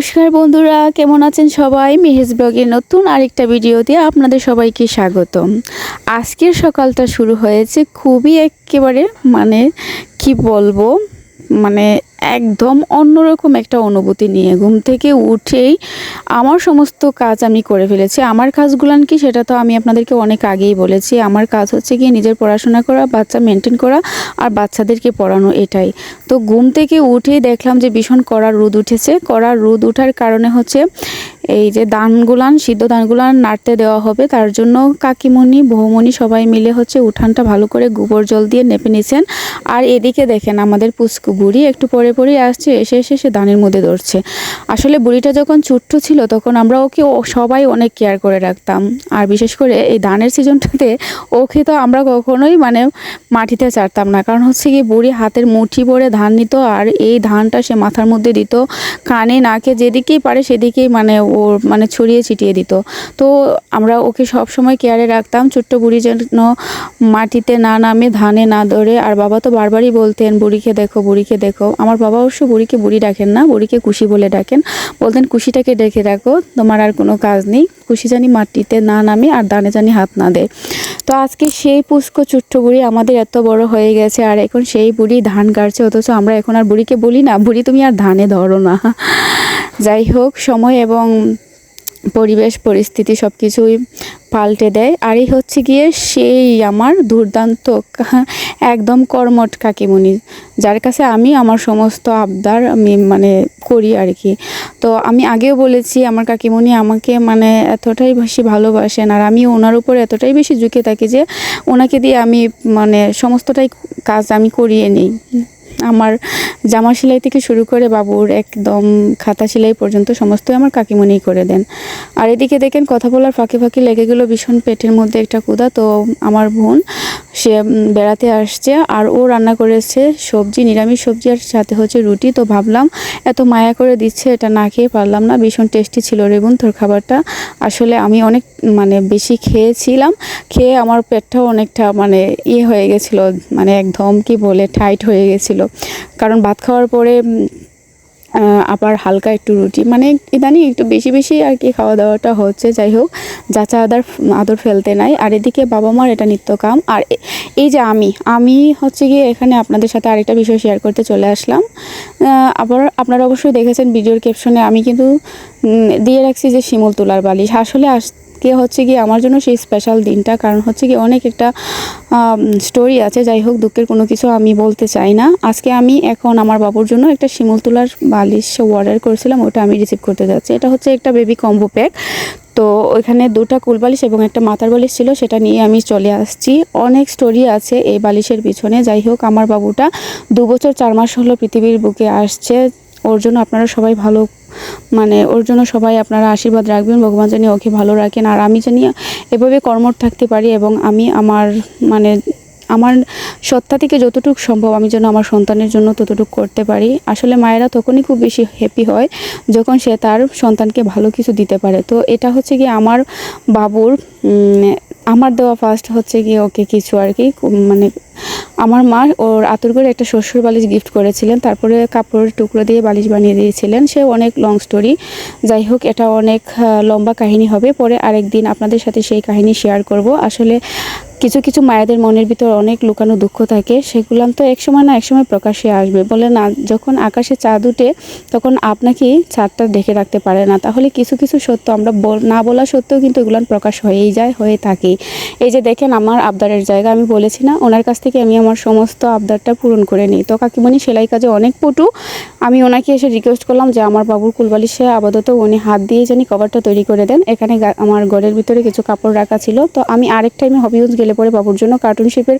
নমস্কার বন্ধুরা, কেমন আছেন সবাই? মেহেজ ব্লগের নতুন আরেকটা ভিডিওতে আপনাদের সবাইকে স্বাগতম। আজকের সকালটা শুরু হয়েছে খুবই একেবারে মানে কি বলব? মানে একদম অন্যরকম একটা অনুভূতি নিয়ে ঘুম থেকে উঠেই আমার সমস্ত কাজ আমি করে ফেলেছি। আমার কাজগুলান কি সেটা তো আমি আপনাদেরকে অনেক আগেই বলেছি। আমার কাজ হচ্ছে গিয়ে নিজের পড়াশোনা করা, বাচ্চা মেনটেন করা আর বাচ্চাদেরকে পড়ানো এটাই। তো ঘুম থেকে উঠেই দেখলাম যে ভীষণ কড়া রোদ উঠেছে। কড়া রোদ ওঠার কারণে হচ্ছে এই যে ধানগুলান সিদ্ধ ধানগুলান নাড়তে দেওয়া হবে। তার জন্য কাকিমণি, বৌমণি সবাই মিলে হচ্ছে উঠানটা ভালো করে গোবর জল দিয়ে নেপে নিয়েছেন আর এদিকে দেখেন আমাদের পুষ্কু বুড়ি একটু পরে পরেই আসছে, এসে এসে সে ধানের মধ্যে ধরছে। আসলে বুড়িটা যখন ছোট্ট ছিল, তখন আমরা ওকে সবাই অনেক কেয়ার করে রাখতাম। আর বিশেষ করে এই ধানের সিজনটাতে ওকে তো আমরা কখনোই মানে মাটিতে চাড়তাম না। কারণ হচ্ছে কি বুড়ি হাতের মুঠি ভরে ধান নিত, আর এই ধানটা সে মাথার মধ্যে দিত। কানে, নাকে যেদিকেই পারে সেদিকেই মানে ওর মানে ছড়িয়ে ছিটিয়ে দিত। তো আমরা ওকে সব সময় কেয়ারে রাখতাম ছোট্ট বুড়ি যেন মাটিতে না নামে, ধানে না ধরে। আর বাবা তো বারবারই বলতেন, বুড়িকে দেখো বুড়িকে দেখো। আমার বাবা অবশ্য বুড়িকে বুড়ি ডাকেন না, বুড়িকে কুশি বলে ডাকেন। বলতেন, কুশিটাকে ডেকে রাখো, তোমার আর কোনো কাজ নেই। কুশি জানি মাটিতে না নামে আর দানে জানি হাত না দেয়। তো আজকে সেই পুষ্কো ছোট্ট বুড়ি আমাদের এত বড় হয়ে গেছে, আর এখন সেই বুড়ি ধান কাটছে, অথচ আমরা এখন আর বুড়িকে বলি না, বুড়ি, তুমি আর ধানে ধরো না। যাই হোক, সময় এবং পরিবেশ, পরিস্থিতি সব কিছুই পাল্টে দেয়। আর এই হচ্ছে গিয়ে সেই আমার দুর্দান্ত একদম কর্মট কাকিমণি, যার কাছে আমি আমার সমস্ত আবদার আমি মানে করি আর কি তো আমি আগেও বলেছি, আমার কাকিমণি আমাকে মানে এতটাই বেশি ভালোবাসেন, আর আমি ওনার উপর এতটাই বেশি ঝুঁকে থাকি যে ওনাকে দিয়ে আমি মানে সমস্তটাই কাজ আমি করিয়ে নিই। আমার জামা সেলাই থেকে শুরু করে বাবুর একদম খাতা সেলাই পর্যন্ত সমস্তই আমার কাকিমণিই করে দেন। আর এদিকে দেখেন কথা বলার ফাঁকে ফাঁকে লেগে গেলো ভীষণ পেটের মধ্যে একটা কুদা তো আমার বোন সে বেড়াতে আসছে আর ও রান্না করেছে সবজি, নিরামিষ সবজি আর সাথে হচ্ছে রুটি। তো ভাবলাম এত মায়া করে দিচ্ছে, এটা না খেয়ে পারলাম না। ভীষণ টেস্টি ছিল রেগুন তোর খাবারটা। আসলে আমি অনেক মানে বেশি খেয়েছিলাম। খেয়ে আমার পেটটাও অনেকটা মানে ইয়ে হয়ে গেছিল মানে একদম কি বলে, টাইট হয়ে গেছিল। কারণ ভাত খাওয়ার পরে আবার হালকা একটু রুটি। মানে ইদানিং একটু বেশি বেশি আর কি খাওয়া দাওয়াটা হচ্ছে। যাই হোক, যাচা আদার আদর ফেলতে নাই। আর এদিকে বাবা মার এটা নিত্য কাম আর এই যে আমি আমি হচ্ছে গিয়ে এখানে আপনাদের সাথে আরেকটা বিষয় শেয়ার করতে চলে আসলাম। আবার আপনারা অবশ্যই দেখেছেন ভিডিওর ক্যাপশনে আমি কিন্তু দিয়ে রাখছি যে শিমুল তোলার বালিশ। আসলে আজকে হচ্ছে গিয়ে আমার জন্য সেই স্পেশাল দিনটা। কারণ হচ্ছে কি অনেক একটা স্টোরি আছে, যাই হোক দুঃখের কোনো কিছু আমি বলতে চাই না। আজকে আমি এখন আমার বাবুর জন্য একটা শিমুল তোলার বালিশ অর্ডার করেছিলাম, ওটা আমি রিসিভ করতে যাচ্ছি। এটা হচ্ছে একটা বেবি কম্বো প্যাক তো ওইখানে দুটা কুল বালিশ এবং একটা মাথার বালিশ ছিল, সেটা নিয়ে আমি চলে আসছি। অনেক স্টোরি আছে এই বালিশের পিছনে। যাই হোক, আমার বাবুটা দু বছর চার মাস হলো পৃথিবীর বুকে আসছে। ওর জন্য আপনারা সবাই ভালো মানে ওর জন্য সবাই আপনারা আশীর্বাদ রাখবেন, ভগবান জানি ওকে ভালো রাখেন। আর আমি জানি এভাবে কর্মঠ থাকতে পারি এবং আমি আমার মানে আমার সত্তা থেকে যতটুকু সম্ভব আমি যেন আমার সন্তানের জন্য ততটুকু করতে পারি। আসলে মায়েরা তখনই খুব বেশি হ্যাপি হয় যখন সে তার সন্তানকে ভালো কিছু দিতে পারে। তো এটা হচ্ছে কি আমার বাবুর আমার দেওয়া ফার্স্ট হচ্ছে গিয়ে ওকে কিছু আর কি মানে আমার মা ওর আতর করে একটা শ্বশুর বালিশ গিফট করেছিলেন, তারপরে কাপড়ের টুকরো দিয়ে বালিশ বানিয়ে দিয়েছিলেন। সে অনেক লং স্টোরি যাই হোক, এটা অনেক লম্বা কাহিনী হবে। পরে আরেক দিন আপনাদের সাথে সেই কাহিনী শেয়ার করব। আসলে কিছু কিছু মায়েদের মনের ভিতর অনেক লুকানো দুঃখ থাকে, সেগুলো তো এক সময় না এক সময় প্রকাশ্যে আসবে। বলে না, যখন আকাশে চাঁদ উঠে তখন আপনাকে চাঁদটা দেখে রাখতে পারে না। তাহলে কিছু কিছু সত্য আমরা না বলা সত্ত্বেও কিন্তু এগুলো প্রকাশ হয়েই যায়, হয়ে থাকে। এই যে দেখেন আমার আবদারের জায়গা, আমি বলেছি না, ওনার কাছ থেকে আমি আমার সমস্ত আবদারটা পূরণ করে নিই। তো কাকিমণি সেলাই কাজে অনেক পটু। আমি ওনাকে এসে রিকোয়েস্ট করলাম যে আমার বাবুর কুলবালিশে আপাতত উনি হাত দিয়ে জানি কভারটা তৈরি করে দেন। এখানে আমার ঘরের ভিতরে কিছু কাপড় রাখা ছিল। তো আমি আরেক টাইমে হবিগঞ্জ গেলে পরে বাবুর জন্য কার্টুন শেপের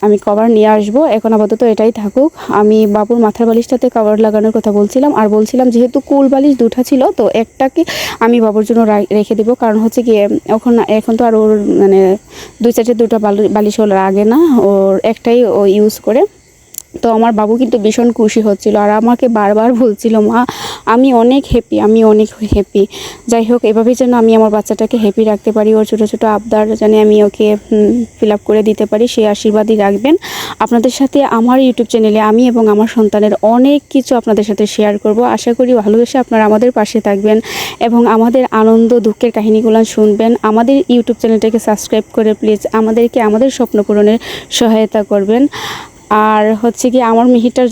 আমি কভার নিয়ে আসব। এখন আপাতত এটাই থাকুক। আমি বাবুর মাথার বালিশটাতে কভার লাগানোর কথা বলছিলাম। আর বলছিলাম যেহেতু কুল বালিশ দুটা ছিল, তো একটাকে আমি বাবুর জন্য রেখে দেবো। কারণ হচ্ছে গিয়ে এখন এখন তো আর ওর মানে দুই চারটে দুটো বালি- বালিশ ওর আগে না। ওর একটাই ও ইউজ করে। তো আমার বাবু কিন্তু ভীষণ খুশি হচ্ছিল আর আমাকে বারবার বলছিল, মা, আমি অনেক হ্যাপি আমি অনেক হ্যাপি যাই হোক, এভাবেই যেন আমি আমার বাচ্চাটাকে হ্যাপি রাখতে পারি, ওর ছোটো ছোটো আবদার যেন আমি ওকে ফিল আপ করে দিতে পারি সেই আশীর্বাদই রাখবেন। আপনাদের সাথে আমার ইউটিউব চ্যানেলে আমি এবং আমার সন্তানের অনেক কিছু আপনাদের সাথে শেয়ার করব। আশা করি ভালোবেসে আপনারা আমাদের পাশে থাকবেন এবং আমাদের আনন্দ, দুঃখের কাহিনীগুলো শুনবেন। আমাদের ইউটিউব চ্যানেলটাকে সাবস্ক্রাইব করে প্লিজ আমাদেরকে আমাদের স্বপ্ন পূরণের সহায়তা করবেন। আর হচ্ছে কি আমার মিহিটার